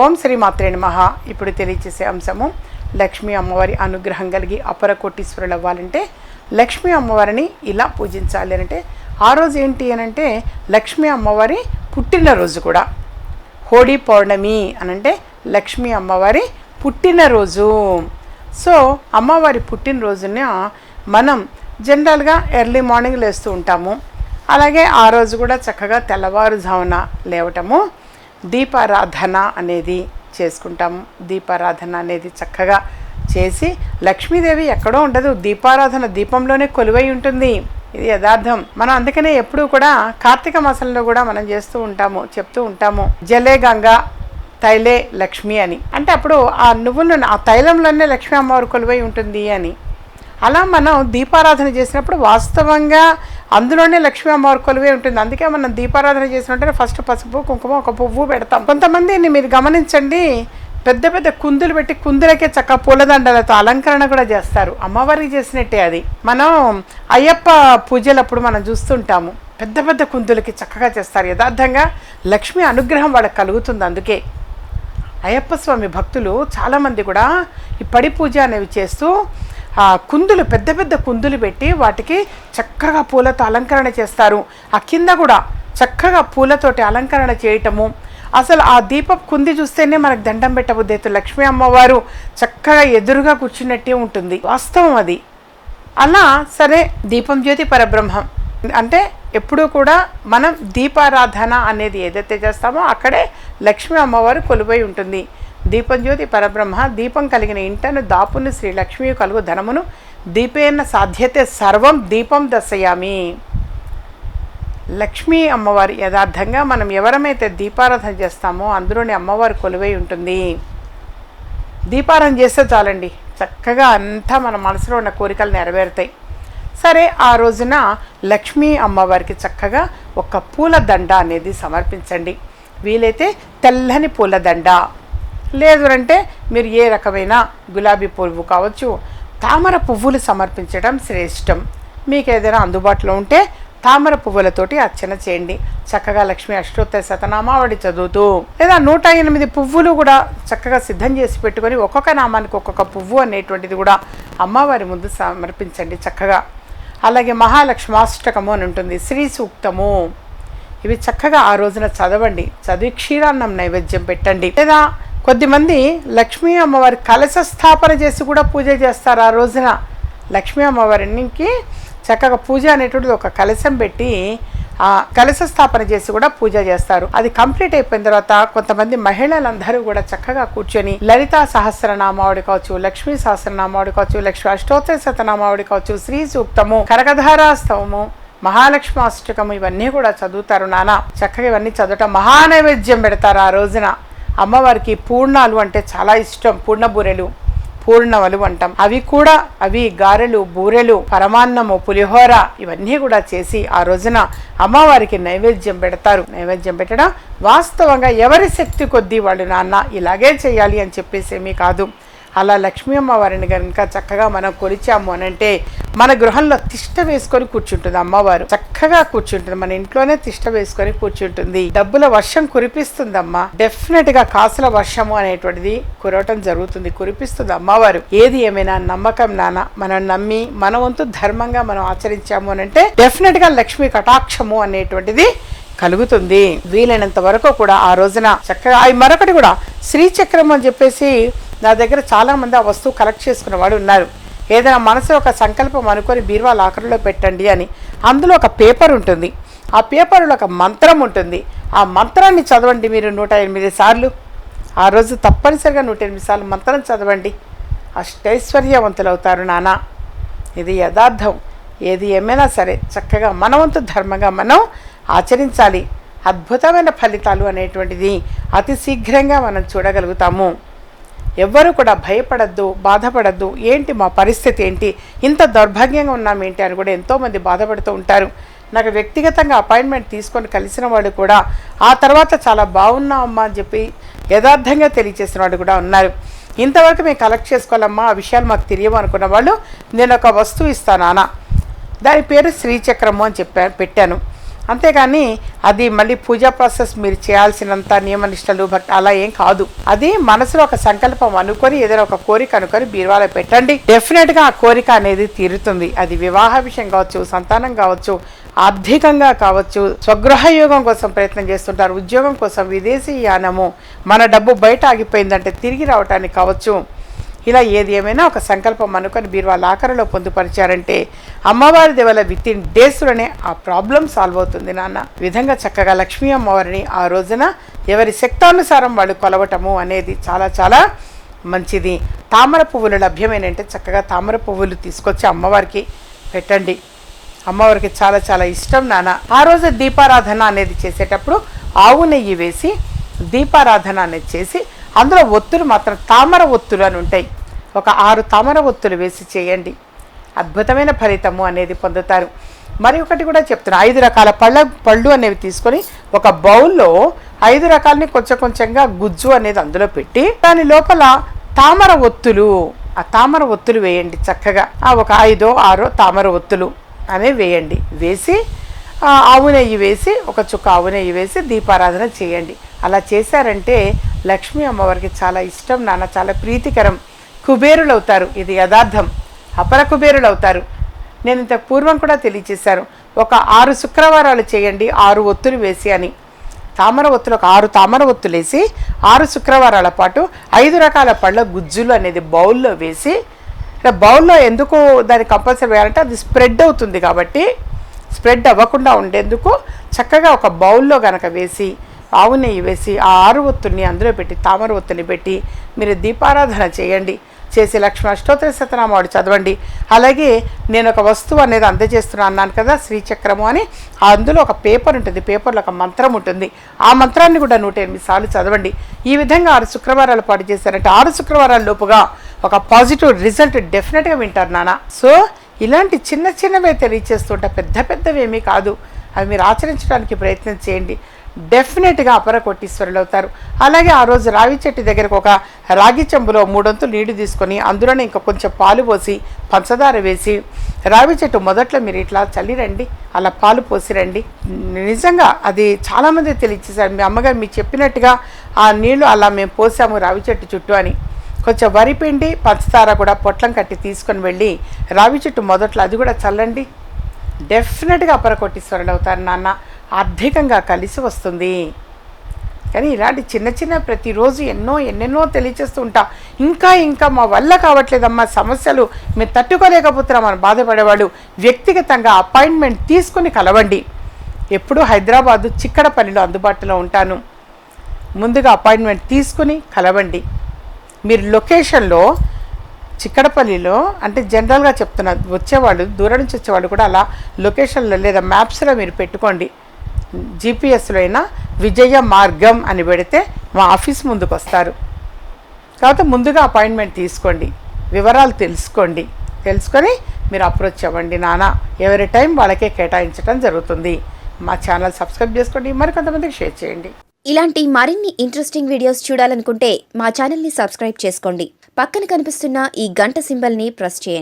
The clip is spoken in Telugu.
ఓం శ్రీ మాత్రే మహా ఇప్పుడు తెలియచేసే అంశము లక్ష్మీ అమ్మవారి అనుగ్రహం కలిగి అపర కోటీశ్వరులు అవ్వాలంటే లక్ష్మీ అమ్మవారిని ఇలా పూజించాలి అంటే ఆ రోజు ఏంటి అని అంటే లక్ష్మీ అమ్మవారి పుట్టినరోజు కూడా. హోడీ పౌర్ణమి అనంటే లక్ష్మీ అమ్మవారి పుట్టినరోజు. సో అమ్మవారి పుట్టినరోజున మనం జనరల్గా ఎర్లీ మార్నింగ్ లేస్తూ ఉంటాము. అలాగే ఆ రోజు కూడా చక్కగా తెల్లవారుజామున లేవటము దీపారాధన అనేది చేసుకుంటాము దీపారాధన అనేది చక్కగా చేసి లక్ష్మీదేవి ఎక్కడో ఉండదు. దీపారాధన దీపంలోనే కొలువై ఉంటుంది. ఇది యథార్థం. మనం అందుకనే ఎప్పుడూ కూడా కార్తీక మాసంలో కూడా మనం చేస్తూ ఉంటాము చెప్తూ ఉంటాము. జలే గంగా తైలే లక్ష్మి అని. అంటే అప్పుడు ఆ నువ్వులు ఆ తైలంలోనే లక్ష్మీ అమ్మవారు కొలువై ఉంటుంది అని. అలా మనం దీపారాధన చేసినప్పుడు వాస్తవంగా అందులోనే లక్ష్మీ అమ్మవారి కొలువే ఉంటుంది. అందుకే మనం దీపారాధన చేసినట్టే ఫస్ట్ పసుపు కుంకుమ ఒక పువ్వు పెడతాం. కొంతమందిని మీరు గమనించండి పెద్ద పెద్ద కుందులు పెట్టి కుందులకే చక్క పూలదండలతో అలంకరణ కూడా చేస్తారు. అమ్మవారికి చేసినట్టే అది. మనం అయ్యప్ప పూజలప్పుడు మనం చూస్తుంటాము. పెద్ద పెద్ద కుందులకి చక్కగా చేస్తారు. యథార్థంగా లక్ష్మి అనుగ్రహం వాళ్ళకి కలుగుతుంది అందుకే. అయ్యప్ప స్వామి భక్తులు చాలామంది కూడా ఈ పడి పూజ అనేవి చేస్తూ కుందులు పెద్ద పెద్ద కుందులు పెట్టి వాటికి చక్కగా పూలతో అలంకరణ చేస్తారు. ఆ కింద కూడా చక్కగా పూలతోటి అలంకరణ చేయటము. అసలు ఆ దీప కుంది చూస్తేనే మనకు దండం పెట్టబుద్ధి అవుతుంది. లక్ష్మీ అమ్మవారు చక్కగా ఎదురుగా కూర్చున్నట్టే ఉంటుంది. వాస్తవం అది. అలా సరే దీపం జ్యోతి పరబ్రహ్మం. అంటే ఎప్పుడూ కూడా మనం దీపారాధన అనేది ఏదైతే చేస్తామో అక్కడే లక్ష్మీ అమ్మవారు కొలువై ఉంటుంది. దీపం జ్యోతి పరబ్రహ్మ దీపం కలిగిన ఇంటను దాపును శ్రీ లక్ష్మి కలుగు ధనమును దీపేన సాధ్యతే సర్వం దీపం దశయామి లక్ష్మీ అమ్మవారి యథార్థంగా మనం ఎవరమైతే దీపారాధన చేస్తామో అందులోని అమ్మవారు కొలువై ఉంటుంది. దీపారాధన చేస్తే చాలండి. చక్కగా అంతా మన మనసులో ఉన్న కోరికలు నెరవేరుతాయి. సరే ఆ రోజున లక్ష్మీ అమ్మవారికి చక్కగా ఒక పూలదండ అనేది సమర్పించండి. వీలైతే తెల్లని పూలదండ లేదు అంటే మీరు ఏ రకమైన గులాబీ పువ్వు కావచ్చు తామర పువ్వులు సమర్పించడం శ్రేష్టం. మీకు ఏదైనా అందుబాటులో ఉంటే తామర పువ్వులతోటి అర్చన చేయండి. చక్కగా లక్ష్మీ అష్టోత్తర శతనామావళి చదువుతూ లేదా నూట ఎనిమిది పువ్వులు కూడా చక్కగా సిద్ధం చేసి పెట్టుకొని ఒక్కొక్క నామానికి ఒక్కొక్క పువ్వు అనేటువంటిది కూడా అమ్మవారి ముందు సమర్పించండి చక్కగా. అలాగే మహాలక్ష్మాష్టకము అని ఉంటుంది శ్రీ సూక్తము. ఇవి చక్కగా ఆ రోజున చదవండి. చదివి క్షీరాన్నం నైవేద్యం పెట్టండి. లేదా కొద్దిమంది లక్ష్మీ అమ్మవారి కలశ స్థాపన చేసి కూడా పూజ చేస్తారు ఆ రోజున. లక్ష్మీ అమ్మవారికి చక్కగా పూజ అనేటువంటిది ఒక కలశం పెట్టి కలశ స్థాపన చేసి కూడా పూజ చేస్తారు. అది కంప్లీట్ అయిపోయిన తర్వాత కొంతమంది మహిళలందరూ కూడా చక్కగా కూర్చొని లలితా సహస్రనామావుడి కావచ్చు లక్ష్మీ సహస్రనామావుడి కావచ్చు లక్ష్మీ అష్టోత్తర శతనామావుడి కావచ్చు శ్రీ సూక్తము కనకధారాస్తవము మహాలక్ష్మి అష్టకము ఇవన్నీ కూడా చదువుతారు నానా. చక్కగా ఇవన్నీ చదవటం మహానైవేద్యం పెడతారు ఆ రోజున. అమ్మవారికి పూర్ణాలు అంటే చాలా ఇష్టం పూర్ణ బూరెలు పూర్ణవలు అంటాం అవి కూడా అవి గారెలు బూరెలు పరమాన్నము పులిహోర ఇవన్నీ కూడా చేసి ఆ రోజున అమ్మవారికి నైవేద్యం పెడతారు. నైవేద్యం పెట్టడం వాస్తవంగా ఎవరి శక్తి కొద్దీ వాళ్ళు నాన్న ఇలాగే చేయాలి అని చెప్పేసి ఏమీ కాదు. అలా లక్ష్మీ అమ్మవారిని కనుక చక్కగా మనం కొలిచాము అని అంటే మన గృహంలో తిష్ట వేసుకొని కూర్చుంటుంది అమ్మవారు. చక్కగా కూర్చుంటుంది. మన ఇంట్లోనే తిష్ట వేసుకొని కూర్చుంటుంది. డబ్బుల వర్షం కురిపిస్తుందమ్మా. డెఫినెట్గా కాసుల వర్షము అనేటువంటిది కురవటం జరుగుతుంది కురిపిస్తుంది అమ్మవారు. ఏది ఏమైనా నమ్మకం నాన్న? మనం నమ్మి మన వంతు ధర్మంగా మనం ఆచరించాము అని అంటే డెఫినెట్గా లక్ష్మీ కటాక్షము అనేటువంటిది కలుగుతుంది. వీలైనంత వరకు కూడా ఆ రోజున చక్కగా మరొకటి కూడా శ్రీచక్రం అని చెప్పేసి నా దగ్గర చాలామంది ఆ వస్తువు కలెక్ట్ చేసుకున్న వాడు ఉన్నారు. ఏదైనా మనసు ఒక సంకల్పం అనుకొని బీరువా లాకర్లో పెట్టండి అని అందులో ఒక పేపర్ ఉంటుంది. ఆ పేపర్లో ఒక మంత్రం ఉంటుంది. ఆ మంత్రాన్ని చదవండి మీరు నూట ఎనిమిది సార్లు. ఆ రోజు తప్పనిసరిగా నూట ఎనిమిది సార్లు మంత్రం చదవండి. అష్టైశ్వర్యవంతులు అవుతారు నానా. ఇది యథార్థం. ఏది ఏమైనా సరే చక్కగా మనవంతు ధర్మంగా మనం ఆచరించాలి. అద్భుతమైన ఫలితాలు అనేటువంటిది అతి శీఘ్రంగా మనం చూడగలుగుతాము. ఎవ్వరూ కూడా భయపడద్దు బాధపడద్దు. ఏంటి మా పరిస్థితి ఏంటి? ఇంత దౌర్భాగ్యంగా ఉన్నామేంటి అని కూడా ఎంతోమంది బాధపడుతూ ఉంటారు. నాకు వ్యక్తిగతంగా అపాయింట్మెంట్ తీసుకొని కలిసిన వాడు కూడా ఆ తర్వాత చాలా బాగున్నామమ్మా అని చెప్పి యథార్థంగా తెలియజేసిన వాడు కూడా ఉన్నారు. ఇంతవరకు మేము కలెక్ట్ చేసుకోవాలమ్మా ఆ విషయాలు మాకు తెలియము అనుకున్న వాళ్ళు నేను ఒక వస్తువు ఇస్తాను నాన్న. దాని పేరు శ్రీచక్రము అని చెప్పా పెట్టాను. అంతేగాని అది మళ్ళీ పూజా ప్రాసెస్ మీరు చేయాల్సినంత నియమ నిష్టలు బట్ అలా ఏం కాదు. అది మనసులో ఒక సంకల్పం అనుకొని ఏదైనా ఒక కోరిక అనుకొని బీరువాలో పెట్టండి. డెఫినెట్గా ఆ కోరిక అనేది తీరుతుంది. అది వివాహ విషయం కావచ్చు సంతానం కావచ్చు ఆర్థికంగా కావచ్చు స్వగృహ యోగం కోసం ప్రయత్నం చేస్తుంటారు ఉద్యోగం కోసం విదేశీ యానము మన డబ్బు బయట ఆగిపోయిందంటే తిరిగి రావటానికి కావచ్చు. ఇలా ఏది ఏమైనా ఒక సంకల్పం అనుకొని బీరువాల ఆఖరిలో పొందుపరిచారంటే అమ్మవారి దేవల విత్ ఇన్ డేస్లోనే ఆ ప్రాబ్లం సాల్వ్ అవుతుంది నాన్న. విధంగా చక్కగా లక్ష్మీ అమ్మవారిని ఆ రోజున ఎవరి శక్తానుసారం వాళ్ళు కొలవటము అనేది చాలా చాలా మంచిది. తామర పువ్వులు లభ్యమైనంటే చక్కగా తామర పువ్వులు తీసుకొచ్చి అమ్మవారికి పెట్టండి. అమ్మవారికి చాలా చాలా ఇష్టం నాన్న. ఆ రోజు దీపారాధన అనేది చేసేటప్పుడు ఆవు నెయ్యి వేసి దీపారాధన అనేది చేసి అందులో ఒత్తులు మాత్రం తామర ఒత్తులు అని ఉంటాయి. ఒక ఆరు తామర ఒత్తులు వేసి చేయండి. అద్భుతమైన ఫలితము అనేది పొందుతారు. మరి ఒకటి కూడా చెప్తున్నా. ఐదు రకాల పళ్ళ పళ్ళు అనేవి తీసుకొని ఒక బౌల్లో ఐదు రకాలని కొంచెం కొంచెంగా గుజ్జు అనేది అందులో పెట్టి దాని లోపల తామర ఒత్తులు ఆ తామర ఒత్తులు వేయండి చక్కగా. ఆ ఒక ఐదో ఆరో తామర ఒత్తులు అనేవి వేయండి. వేసి ఆవు నెయ్యి వేసి ఒక చుక్క ఆవు నెయ్యి వేసి దీపారాధన చేయండి. అలా చేశారంటే లక్ష్మీ అమ్మవారికి చాలా ఇష్టం నాన్న చాలా ప్రీతికరం. కుబేరులు అవుతారు ఇది యథార్థం. అపర కుబేరులు అవుతారు నేను ఇంత పూర్వం కూడా తెలియచేశాను. ఒక ఆరు శుక్రవారాలు చేయండి ఆరు ఒత్తులు వేసి అని. తామర ఒత్తులు ఒక ఆరు తామర ఒత్తులు వేసి ఆరు శుక్రవారాల పాటు ఐదు రకాల పళ్ళ గుజ్జులు అనేది బౌల్లో వేసి బౌల్లో ఎందుకు దాన్ని కంపల్సరీ వేయాలంటే అది స్ప్రెడ్ అవుతుంది కాబట్టి స్ప్రెడ్ అవ్వకుండా ఉండేందుకు చక్కగా ఒక బౌల్లో కనుక వేసి ఆవు నెయ్యి వేసి ఆ ఆరు ఒత్తుల్ని అందులో పెట్టి తామర ఒత్తుని పెట్టి మీరు దీపారాధన చేయండి. చేసి లక్ష్మీ అష్టోత్తర శతనామాడు చదవండి. అలాగే నేను ఒక వస్తువు అనేది అందజేస్తున్నాను అన్నాను కదా శ్రీచక్రము అని. అందులో ఒక పేపర్ ఉంటుంది. పేపర్లో ఒక మంత్రం ఉంటుంది. ఆ మంత్రాన్ని కూడా నూట ఎనిమిది సార్లు చదవండి. ఈ విధంగా ఆరు శుక్రవారాలు పాటు చేశారంటే ఆరు శుక్రవారాల లోపుగా ఒక పాజిటివ్ రిజల్ట్ డెఫినెట్గా వింటారు నాన్న. సో ఇలాంటి చిన్న చిన్నవే తెలియచేస్తుంటా పెద్ద పెద్దవి ఏమీ కాదు. అవి మీరు ఆచరించడానికి ప్రయత్నం చేయండి. డెఫినెట్గా అపర కోటీశ్వరులు అవుతారు అలాగే ఆ రోజు రావి చెట్టు దగ్గరకు ఒక రాగి చెంబులో మూడొంతులు నీళ్ళు తీసుకొని అందులోనే ఇంకా కొంచెం పాలు పోసి పంచదార వేసి రావి చెట్టు మొదట్లో మీరు ఇట్లా చల్లిరండి అలా పాలు పోసిరండి నిజంగా అది చాలామంది తెలియచేశారు. మీ అమ్మగారు మీకు చెప్పినట్టుగా ఆ నీళ్ళు అలా మేము పోసాము రావి చెట్టు చుట్టూ అని. కొంచెం వరి పిండి పంచదార కూడా పొట్లం కట్టి తీసుకొని వెళ్ళి రావి చెట్టు మొదట్లో అది కూడా చల్లండి. డెఫినెట్గా అపర కోటీశ్వరులు అవుతారు నాన్న. ఆర్థికంగా కలిసి వస్తుంది. కానీ ఇలాంటి చిన్న చిన్న ప్రతిరోజు ఎన్నో ఎన్నెన్నో తెలియచేస్తూ ఉంటాం. ఇంకా ఇంకా మా వల్ల కావట్లేదమ్మా. సమస్యలు మేము తట్టుకోలేకపోతున్నామని బాధపడేవాళ్ళు. వ్యక్తిగతంగా అపాయింట్మెంట్ తీసుకుని కలవండి. ఎప్పుడూ హైదరాబాదు చిక్కడపల్లిలో అందుబాటులో ఉంటాను. ముందుగా అపాయింట్మెంట్ తీసుకుని కలవండి. మీరు లొకేషన్లో చిక్కడపల్లిలో అంటే జనరల్గా చెప్తున్నా వచ్చేవాళ్ళు దూరం నుంచి వచ్చేవాళ్ళు కూడా అలా లొకేషన్లో లేదా మ్యాప్స్లో మీరు పెట్టుకోండి. జీపీఎస్లో అయినా విజయ మార్గం అని పెడితే మా ఆఫీస్ ముందుకు వస్తారు కాబట్టి ముందుగా అపాయింట్మెంట్ తీసుకోండి. వివరాలు తెలుసుకోండి. తెలుసుకొని మీరు అప్రోచ్ అవ్వండి నాన్న. ఎవరి టైం వాళ్ళకే కేటాయించడం జరుగుతుంది. మా ఛానల్ సబ్స్క్రైబ్ చేసుకోండి. మరికొంతమందికి షేర్ చేయండి. ఇలాంటి మరిన్ని ఇంట్రెస్టింగ్ వీడియోస్ చూడాలనుకుంటే మా ఛానల్ని సబ్స్క్రైబ్ చేసుకోండి. పక్కన కనిపిస్తున్న ఈ గంట సింబల్ని ప్రెస్ చేయండి.